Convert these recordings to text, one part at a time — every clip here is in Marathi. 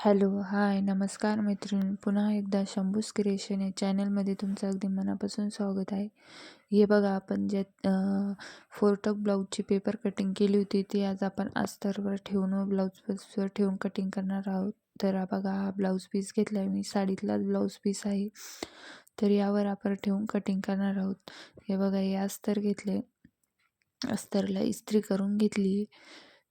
हॅलो हाय नमस्कार मैत्रिणी. पुन्हा एकदा शंभूस क्रिएशन या चॅनलमध्ये तुमचं अगदी मनापासून स्वागत आहे. हे बघा आपण ज्यात फोरटक ब्लाऊजची पेपर कटिंग केली होती ती आज आपण अस्तरवर ठेवून व ब्लाऊज पीसवर ठेवून कटिंग करणार आहोत. तर बघा हा ब्लाऊज पीस घेतला आहे मी साडीतलाच ब्लाऊज पीस आहे. तर यावर आपण ठेवून कटिंग करणार आहोत. हे बघा हे अस्तर घेतले. अस्तरला इस्त्री करून घेतली.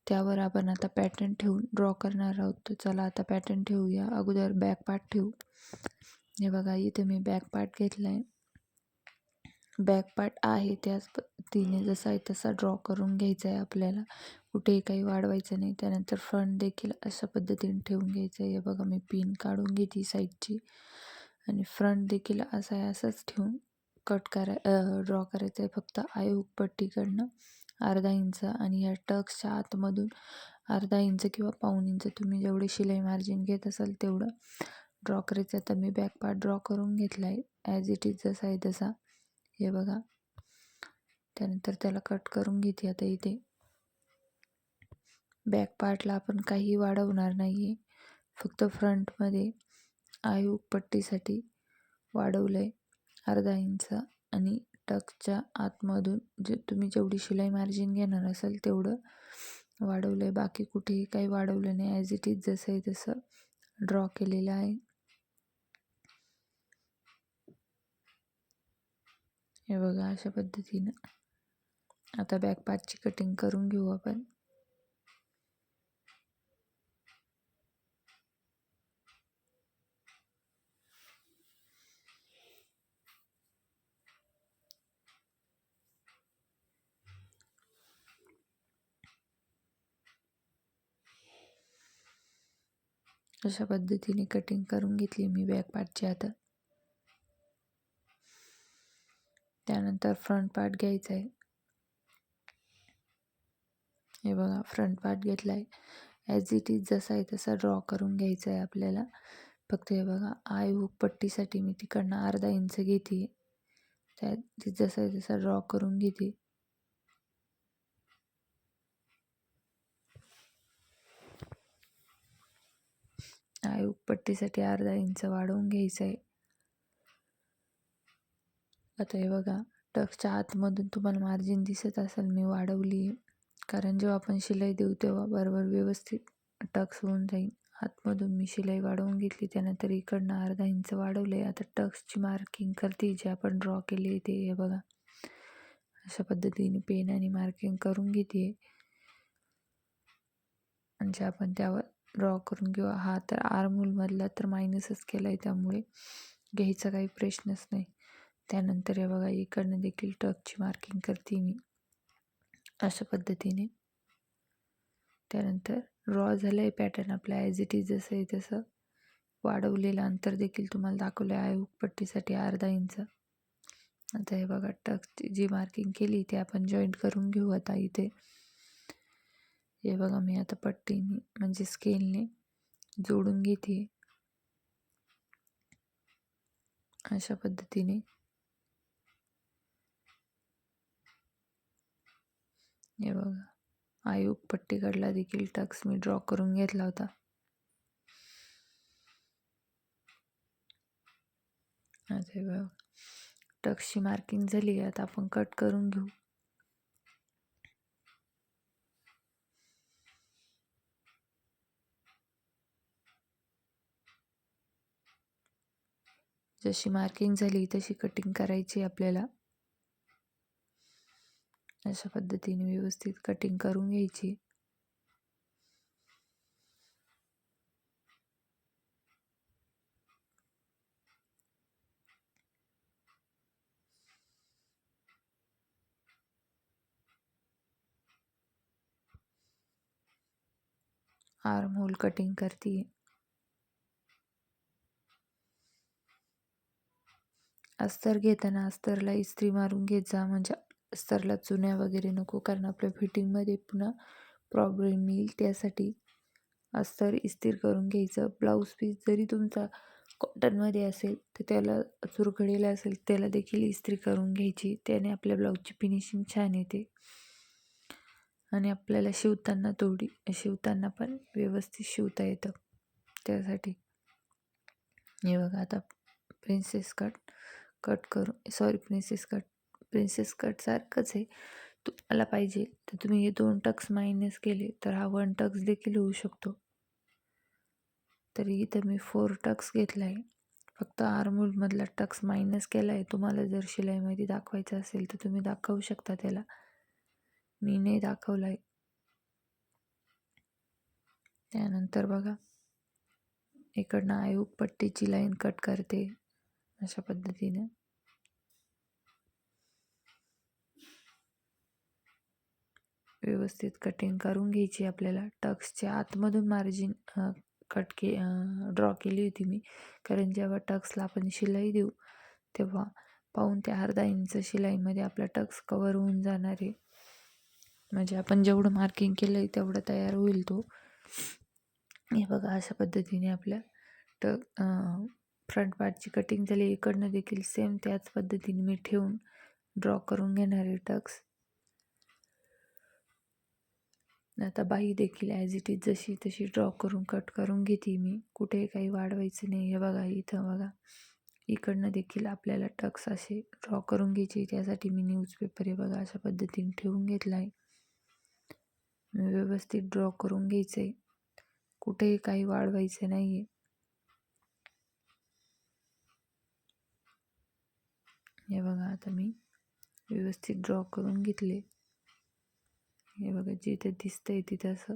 त्यावर आपण आता पॅटर्न ठेवून ड्रॉ करणार आहोत. तर चला आता पॅटर्न ठेवूया. अगोदर बॅक पार्ट ठेवू. हे बघा इथे मी बॅक पार्ट घेतला आहे बॅक पार्ट आहे त्याच पद्धतीने जसा आहे तसा ड्रॉ करून घ्यायचा आहे आपल्याला. कुठेही काही वाढवायचं नाही. त्यानंतर फ्रंट देखील अशा पद्धतीने ठेवून घ्यायचं आहे हे बघा मी पिन काढून घेते साईडची आणि फ्रंट देखील असा आहे असंच ठेवून कट करा ड्रॉ करायचं आहे फक्त आय पट्टीकडनं अर्धा इंच आणि या टक्सच्या आतमधून अर्धा इंच किंवा पाऊण इंच तुम्ही जेवढी शिलाई मार्जिन घेत असाल तेवढं ड्रॉ करायचं आता मी बॅक पार्ट ड्रॉ करून घेतला आहे ॲज इट इज जसा आहे तसा. हे बघा. त्यानंतर त्याला कट करून घेते आता इथे. बॅक पार्टला आपण काही वाढवणार नाही आहे फक्त फ्रंटमध्ये आयू पट्टीसाठी वाढवलं आहे अर्धा इंच आणि टक्सच्या आतमधून जे तुम्ही जेवढी शिलाई मार्जिन घेणार असाल तेवढं वाढवलं आहे बाकी कुठेही काही वाढवलं नाही. ॲज इट इज जसं आहे तसं ड्रॉ केलेलं आहे. हे बघा अशा पद्धतीनं. आता बॅक पार्टची कटिंग करून घेऊ आपण. अशा पद्धतीने कटिंग करून घेतली मी बॅक पार्टची आता. त्यानंतर फ्रंट पार्ट घ्यायचा आहे. हे बघा फ्रंट पार्ट घेतला आहे ॲज इट इज जसा आहे तसा ड्रॉ करून घ्यायचा आहे आपल्याला. फक्त हे बघा आय हुक पट्टीसाठी मी तिकडनं अर्धा इंच घेते त्या जसा आहे तसा ड्रॉ करून घेते. आयोग पट्टीसाठी अर्धा इंच वाढवून घ्यायचं आहे आता हे बघा टक्सच्या आतमधून तुम्हाला मार्जिन दिसत असेल मी वाढवली आहे कारण जेव्हा आपण शिलाई देऊ तेव्हा बरोबर व्यवस्थित टक्स होऊन जाईल. आतमधून मी शिलाई वाढवून घेतली त्यानंतर इकडनं अर्धा इंच वाढवलं आहे आता टक्सची मार्किंग करते जे आपण ड्रॉ केली ते हे बघा. अशा पद्धतीने पेनाने मार्किंग करून घेते म्हणजे आपण त्यावर ड्रॉ करून किंवा हा तर आर्मूलमधला तर मायनसच केला आहे त्यामुळे घ्यायचा काही प्रश्नच नाही. त्यानंतर हे बघा इकडनं देखील टकची मार्किंग करते मी अशा पद्धतीने. त्यानंतर ड्रॉ झालं आहे पॅटर्न आपला ॲज इट इज जसं आहे तसं. वाढवलेलं अंतर देखील तुम्हाला दाखवलं आहे पट्टीसाठी अर्धा इंच आता हे बघा टक जी मार्किंग केली ते आपण जॉईंट करून घेऊ आता इथे. हे बघा मी आता पट्टीने म्हणजे स्केलने जोडून घेते. अशा पद्धतीने. हे बघा आयोग पट्टीकडला देखील. टक्स मी ड्रॉ करून घेतला होता. आता बघा टक्सची मार्किंग झाली आता आपण कट करून घेऊ. जशी मार्किंग झाली तशी कटिंग करायची आपल्याला. अशा पद्धतीने व्यवस्थित कटिंग करून घ्यायची. आर्म होल कटिंग करते अस्तर घेताना अस्तरला इस्त्री मारून घेत जा म्हणजे अस्तरला चुन्या वगैरे नको कारण आपल्या फिटिंगमध्ये पुन्हा प्रॉब्लेम येईल. त्यासाठी अस्तर इस्त्री करून घ्यायचं. ब्लाऊज पीस जरी तुमचा कॉटनमध्ये असेल तर त्याला चुरखडीला असेल त्याला देखील इस्त्री करून घ्यायची. त्याने आपल्या ब्लाऊजची फिनिशिंग छान येते. आणि आपल्याला शिवताना थोडी शिवताना पण व्यवस्थित शिवता येतं. त्यासाठी. हे बघा आता प्रिन्सेस कट कट करून sorry princess cut princess cut सारखंच आहे. तुम्हाला पाहिजे. तर तुम्ही हे दोन टक्स मायनस केले तर हा वन टक्स देखील होऊ शकतो. तरी इथं मी फोर टक्स घेतला आहे. फक्त आर्मूलमधला टक्स मायनस केला आहे. तुम्हाला जर शिलाईमध्ये दाखवायचं असेल तर तुम्ही दाखवू शकता त्याला. मी नाही दाखवला आहे. त्यानंतर बघा. इकडनं आयोग पट्टीची लाईन कट करते. अशा पद्धतीने. व्यवस्थित कटिंग करून घ्यायची आपल्याला. टक्सच्या आतमधून मार्जिन कट के ड्रॉ केली होती मी. कारण जेव्हा टक्सला आपण शिलाई देऊ तेव्हा पाहून ते अर्धा इंच शिलाईमध्ये आपला टक्स कवर होऊन जाणार आहे. म्हणजे आपण जेवढं मार्किंग केलं आहे तेवढं तयार होईल तो. हे बघा अशा पद्धतीने आपल्या टक फ्रंट पार्टची कटिंग झाली इकडनं देखील सेम त्याच पद्धतीने मी ठेवून ड्रॉ करून घेणार आहे टक्स. आता बाई देखील ॲज इट इज जशी तशी ड्रॉ करून कट करून घेते मी. कुठेही काही वाढवायचं नाही. हे बघा इथं बघा. इकडनं देखील आपल्याला टक्स असे ड्रॉ करून घ्यायचे. त्यासाठी मी न्यूजपेपर हे बघा अशा पद्धतीने ठेवून घेतला आहे व्यवस्थित ड्रॉ करून घ्यायचं आहे कुठेही काही वाढवायचं नाही आहे हे बघा आता मी व्यवस्थित ड्रॉ करून घेतले. हे बघा जिथे दिसतंय तिथं असं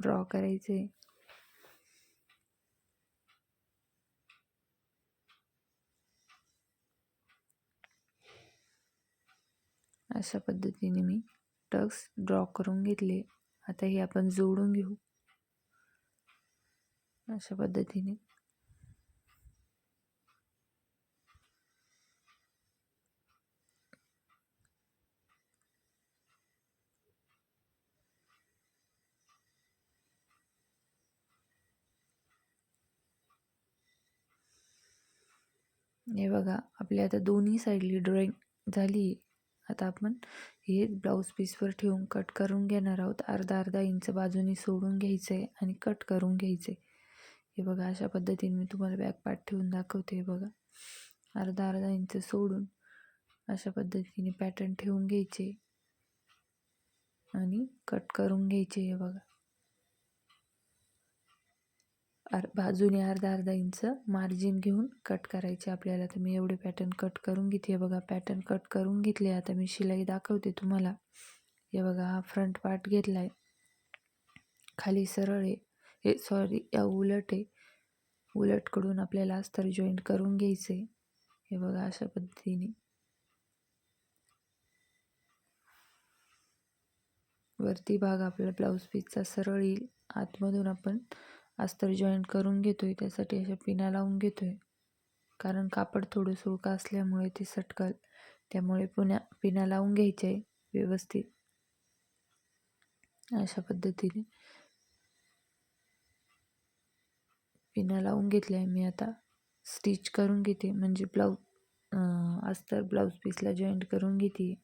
ड्रॉ करायचं. आहे अशा पद्धतीने मी टक्स ड्रॉ करून घेतले. आता हे आपण जोडून घेऊ. अशा पद्धतीने. हे बघा आपली आता दोन्ही साईडली ड्रॉईंग झाली. आता आपण हे ब्लाऊज पीसवर ठेवून कट करून घेणार आहोत. अर्धा अर्धा इंच बाजूनी सोडून घ्यायचं आहे आणि कट करून घ्यायचं. आहे हे बघा अशा पद्धतीने मी तुम्हाला बॅक पार्ट ठेवून दाखवते. हे बघा अर्धा अर्धा इंच सोडून अशा पद्धतीने पॅटर्न ठेवून घ्यायचे आणि कट करून घ्यायचे. हे बघा अर बाजूने अर्धा अर्धा इंच मार्जिन घेऊन कट करायचे आपल्याला. तर मी एवढे पॅटर्न कट करून घेते. बघा पॅटर्न कट करून घेतले. आता मी शिलाई दाखवते तुम्हाला. हे बघा हा फ्रंट पार्ट घेतला आहे खाली सरळ आहे. हे सॉरी या उलट आहे. उलटकडून आपल्याला अस्तर जॉईंट करून घ्यायचं आहे हे बघा अशा पद्धतीने. वरती भाग आपला ब्लाऊज पीसचा सरळ येईल. आतमधून आपण अस्तर जॉईंट करून घेतो आहे त्यासाठी अशा पिना लावून घेतो आहे कारण कापड थोडं सुळका असल्यामुळे ते सटकल. त्यामुळे पुण्या पिना लावून घ्यायचे आहे व्यवस्थित. अशा पद्धतीने पिना लावून घेतल्या आहे मी आता. स्टिच करून घेते म्हणजे ब्लाऊज अस्तर ब्लाऊज पीसला जॉईंट करून घेते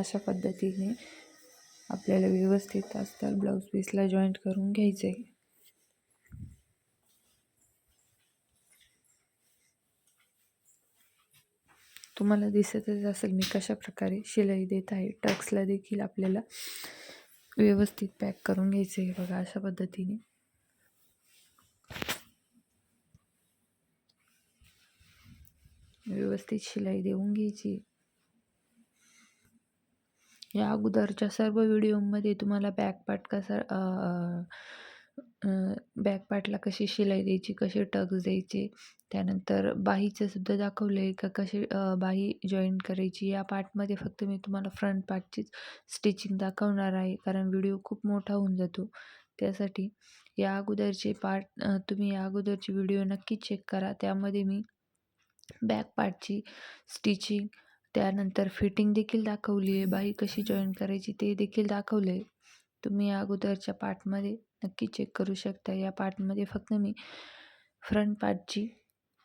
अशा पद्धतीने आपल्याला व्यवस्थित असतात ब्लाऊज पीसला जॉईंट करून घ्यायचं. आहे तुम्हाला दिसतच असेल मी कशा प्रकारे शिलाई देत आहे. टक्सला देखील आपल्याला व्यवस्थित पॅक करून घ्यायचं आहे बघा अशा पद्धतीने. व्यवस्थित शिलाई देऊन घ्यायची. या अगोदरच्या सर्व व्हिडिओमध्ये तुम्हाला बॅक पार्ट कसा बॅकपार्टला कशी शिलाई द्यायची कसे टक्स द्यायचे त्यानंतर बाहीचं सुद्धा दाखवलं आहे का कसे बाही जॉईन करायची या पार्टमध्ये फक्त मी तुम्हाला फ्रंट पार्टचीच स्टिचिंग दाखवणार आहे कारण व्हिडिओ खूप मोठा होऊन जातो. त्यासाठी या अगोदरचे पार्ट तुम्ही या अगोदरचे व्हिडिओ नक्की चेक करा. त्यामध्ये मी बॅक पार्टची स्टिचिंग त्यानंतर फिटिंग देखील दाखवली आहे. बाई कशी जॉईन करायची ते देखील दाखवलं आहे तुम्ही या अगोदरच्या पार्टमध्ये नक्की चेक करू शकता. या पार्टमध्ये फक्त मी फ्रंट पार्टची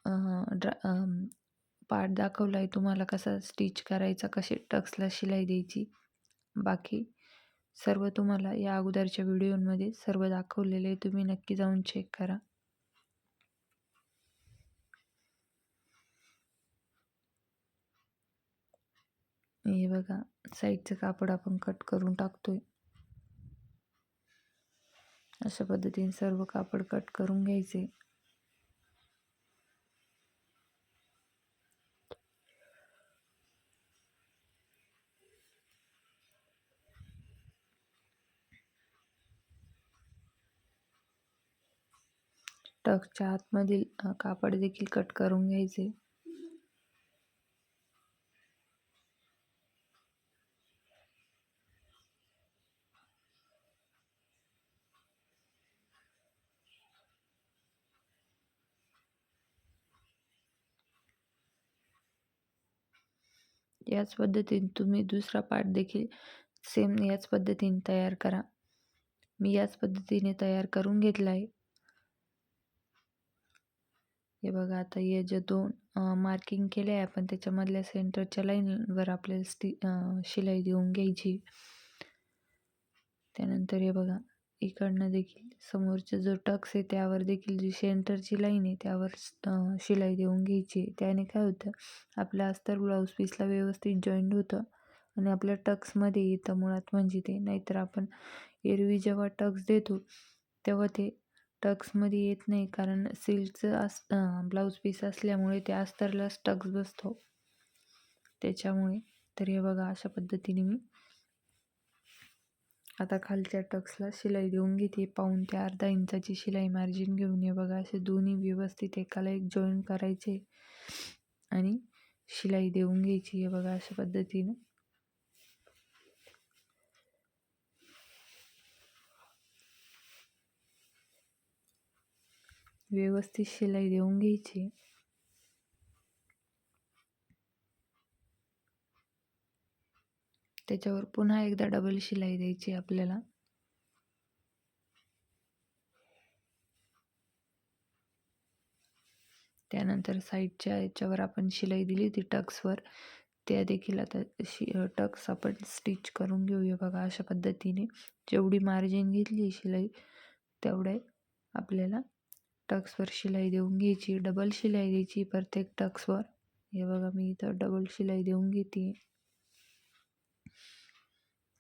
ड्रा पार्ट दाखवला आहे तुम्हाला कसा स्टिच करायचा कसे टक्सला शिलाई द्यायची. बाकी सर्व तुम्हाला या अगोदरच्या व्हिडिओमध्ये सर्व दाखवलेले आहे. तुम्ही नक्की जाऊन चेक करा. हे बघा साईडचं कापड आपण कट करून टाकतोय. अशा पद्धतीने सर्व कापड कट करून घ्यायचे. टकच्या आतमधील कापड देखील कट करून घ्यायचे. याच पद्धतीने तुम्ही दुसरा पार्ट देखील सेम याच पद्धतीने तयार करा. मी याच पद्धतीने तयार करून घेतला आहे. हे बघा आता हे जे दोन मार्किंग केले आहे आपण त्याच्यामधल्या सेंटरच्या लाईनवर आपल्याला स्टी शिलाई देऊन घ्यायची. त्यानंतर हे बघा. इकडनं देखील समोरचा जो टक्स आहे त्यावर देखील जी सेंटरची लाईन आहे त्यावर शिलाई देऊन घ्यायची. त्याने काय होतं आपल्या अस्तर ब्लाऊज पीसला व्यवस्थित जॉईंट होतं आणि आपल्या टक्समध्ये येतं मुळात म्हणजे ते. नाहीतर आपण एरवी जेव्हा टक्स देतो तेव्हा ते टक्समध्ये येत नाही कारण सिल्कचं अस ब्लाऊज पीस असल्यामुळे ते अस्तरलाच टक्स बसतो. त्याच्यामुळे तर हे बघा अशा पद्धतीने मी आता खालच्या टक्सला शिलाई देऊन घेते. पाहून ते अर्धा इंचाची शिलाई मार्जिन घेऊन ये बघा असे दोन्ही व्यवस्थित एकाला एक जॉईन करायचे आणि शिलाई देऊन घ्यायची. आहे बघा अशा पद्धतीनं. व्यवस्थित शिलाई देऊन घ्यायची. त्याच्यावर पुन्हा एकदा डबल शिलाई द्यायची आपल्याला. त्यानंतर साईडच्या याच्यावर आपण शिलाई दिली ती टक्सवर. त्या देखील आता शि टक्स आपण स्टिच करून घेऊया बघा अशा पद्धतीने. जेवढी मार्जिन घेतली शिलाई तेवढे आपल्याला टक्सवर शिलाई देऊन घ्यायची. डबल शिलाई द्यायची प्रत्येक टक्सवर. हे बघा मी इथं डबल शिलाई देऊन घेते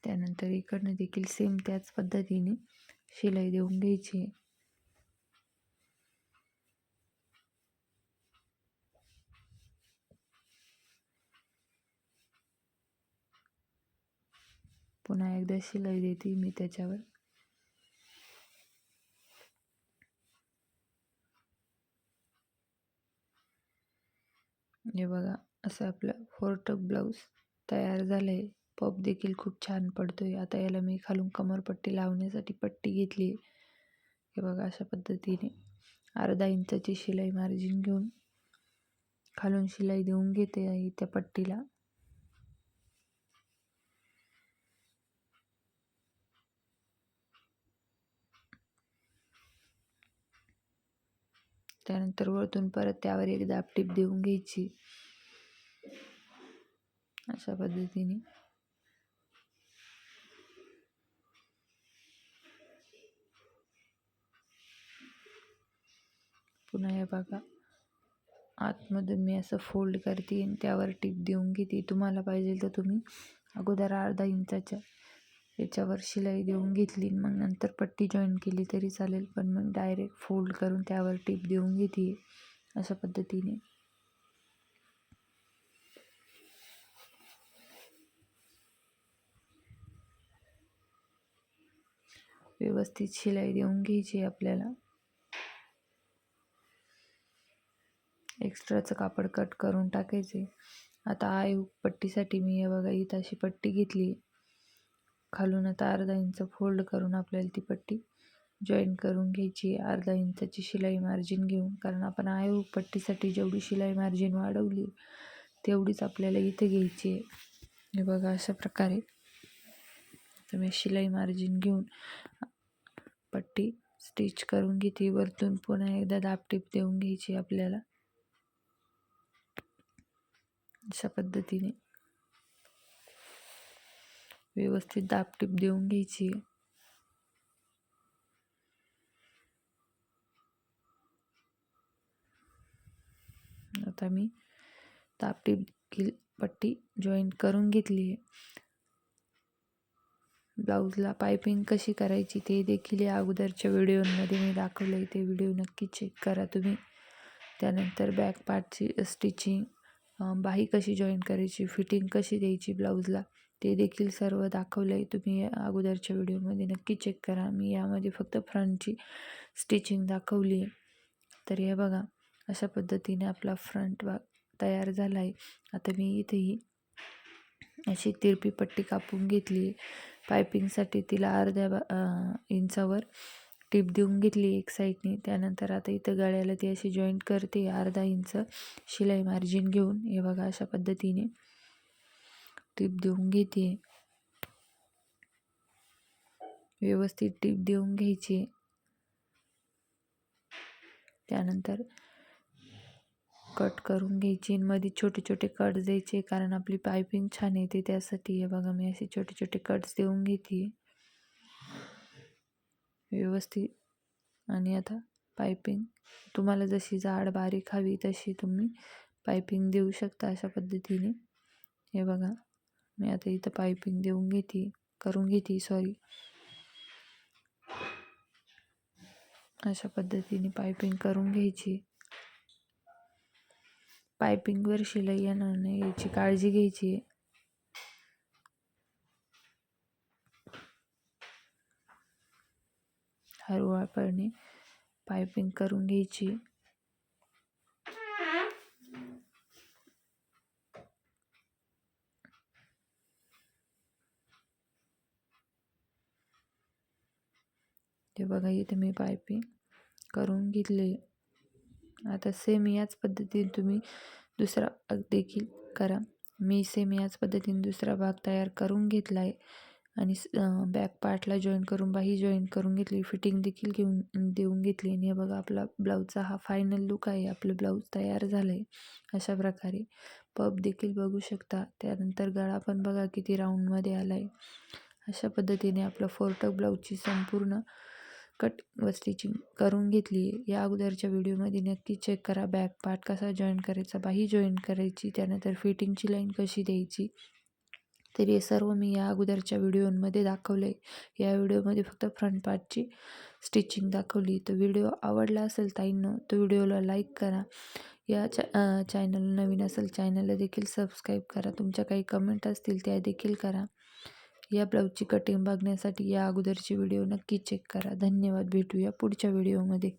त्यानंतर इकडनं देखील सेम त्याच पद्धतीने शिलाई देऊन घ्यायची. पुन्हा एकदा शिलाई देते मी त्याच्यावर. हे बघा असं आपलं फोरटक ब्लाऊज तयार झालं आहे पप देखील खूप छान पडतो आहे आता याला मी खालून कमरपट्टी लावण्यासाठी पट्टी घेतली. आहे हे बघा अशा पद्धतीने. अर्धा इंचाची शिलाई मार्जिन घेऊन खालून शिलाई देऊन घेते आई त्या पट्टीला. त्यानंतर वळतून परत त्यावर एक दापटीप देऊन घ्यायची. अशा पद्धतीने. पुन्हा हे बघा. आतमधून मी असं फोल्ड करते आणि त्यावर टीप देऊन घेते. तुम्हाला पाहिजे तर तुम्ही अगोदर अर्धा इंचाच्या याच्यावर शिलाई देऊन घेतली मग नंतर पट्टी जॉईन केली तरी चालेल. पण मग डायरेक्ट फोल्ड करून त्यावर टीप देऊन घेते. अशा पद्धतीने. व्यवस्थित शिलाई देऊन घ्यायची आपल्याला. एक्स्ट्राचं कापड कट करून टाकायचे. आता आय पट्टीसाठी मी हे बघा इथं अशी पट्टी घेतली. खालून आता अर्धा इंच फोल्ड करून आपल्याला ती पट्टी जॉईन करून घ्यायची. अर्धा इंचाची शिलाई मार्जिन घेऊन कारण आपण आय पट्टीसाठी जेवढी शिलाई मार्जिन वाढवली तेवढीच आपल्याला इथे घ्यायची आहे. हे बघा अशा प्रकारे तर मी शिलाई मार्जिन घेऊन पट्टी स्टिच करून घेते वरतून पुन्हा एकदा दापटीप देऊन घ्यायची आपल्याला. अशा पद्धतीने. व्यवस्थित दापटीप देऊन घ्यायची. आता मी दापटीप देखील पट्टी जॉईंट करून घेतली आहे. ब्लाऊजला पायपिंग कशी करायची ते देखील या अगोदरच्या व्हिडिओमध्ये मी दाखवलं आहे ते व्हिडिओ नक्की चेक करा तुम्ही. त्यानंतर बॅक पार्टची स्टिचिंग बाही कशी जॉईन करायची फिटिंग कशी द्यायची ब्लाऊजला ते देखील सर्व दाखवलं आहे तुम्ही अगोदरच्या व्हिडिओमध्ये नक्की चेक करा. मी यामध्ये फक्त फ्रंटची स्टिचिंग दाखवली आहे तर हे बघा अशा पद्धतीने आपला फ्रंट भाग तयार झाला आहे आता मी इथेही अशी तिरपी पट्टी कापून घेतली पायपिंगसाठी तिला अर्ध्या बा इंचावर टीप देऊन घेतली एक साईडने. त्यानंतर आता इथं गळ्याला ती अशी जॉईंट करते अर्धा इंच शिलाई मार्जिन घेऊन. हे बघा अशा पद्धतीने टीप देऊन घेते. व्यवस्थित टीप देऊन घ्यायची. त्यानंतर कट करून घ्यायची मध्ये छोटे छोटे कट द्यायचे कारण आपली पायपिंग छान येते त्यासाठी. हे बघा मी असे छोटे छोटे कट्स देऊन घेते. व्यवस्थित. आणि आता पायपिंग तुम्हाला जशी जाड बारीक हवी तशी तुम्ही पायपिंग देऊ शकता अशा पद्धतीने. हे बघा. मी आता इथं पायपिंग देऊन घेते करून घेते सॉरी अशा पद्धतीने पायपिंग करून घ्यायची. पायपिंगवर शिलाई येणार नाही याची काळजी घ्यायची. हळूहळपणे पायपिंग करून घ्यायची. ते बघा इथे मी पायपिंग करून घेतले. आता सेम याच पद्धतीने तुम्ही दुसरा भाग देखील करा. मी सेम याच पद्धतीने दुसरा भाग तयार करून घेतला आहे आणि बॅक पार्टला जॉईन करून बाही जॉईन करून घेतली. फिटिंग देखील घेऊन देऊन घेतली. आणि हे बघा आपला ब्लाऊजचा हा फायनल लुक आहे. आपलं ब्लाऊज तयार झालं आहे अशा प्रकारे. पब देखील बघू शकता. त्यानंतर गळा पण बघा किती राऊंडमध्ये आला आहे अशा पद्धतीने आपलं फोरटक ब्लाऊजची संपूर्ण कट व स्टिचिंग करून घेतली. आहे या अगोदरच्या व्हिडिओमध्ये नक्की चेक करा. बॅक पार्ट कसा जॉईन करायचा बाही जॉईन करायची त्यानंतर फिटिंगची लाईन कशी द्यायची तर हे सर्व मी या अगोदरच्या व्हिडिओमध्ये दाखवलं आहे या व्हिडिओमध्ये फक्त फ्रंट पार्टची स्टिचिंग दाखवली. तर व्हिडिओ आवडला असेल ताईंनो तो व्हिडिओला लाईक करा. या चॅ चॅनल नवीन असेल चॅनलला देखील सबस्क्राईब करा. तुमच्या काही कमेंट असतील त्या देखील करा. या ब्लाऊजची कटिंग बघण्यासाठी या अगोदरची व्हिडिओ नक्की चेक करा. धन्यवाद. भेटूया पुढच्या व्हिडिओमध्ये.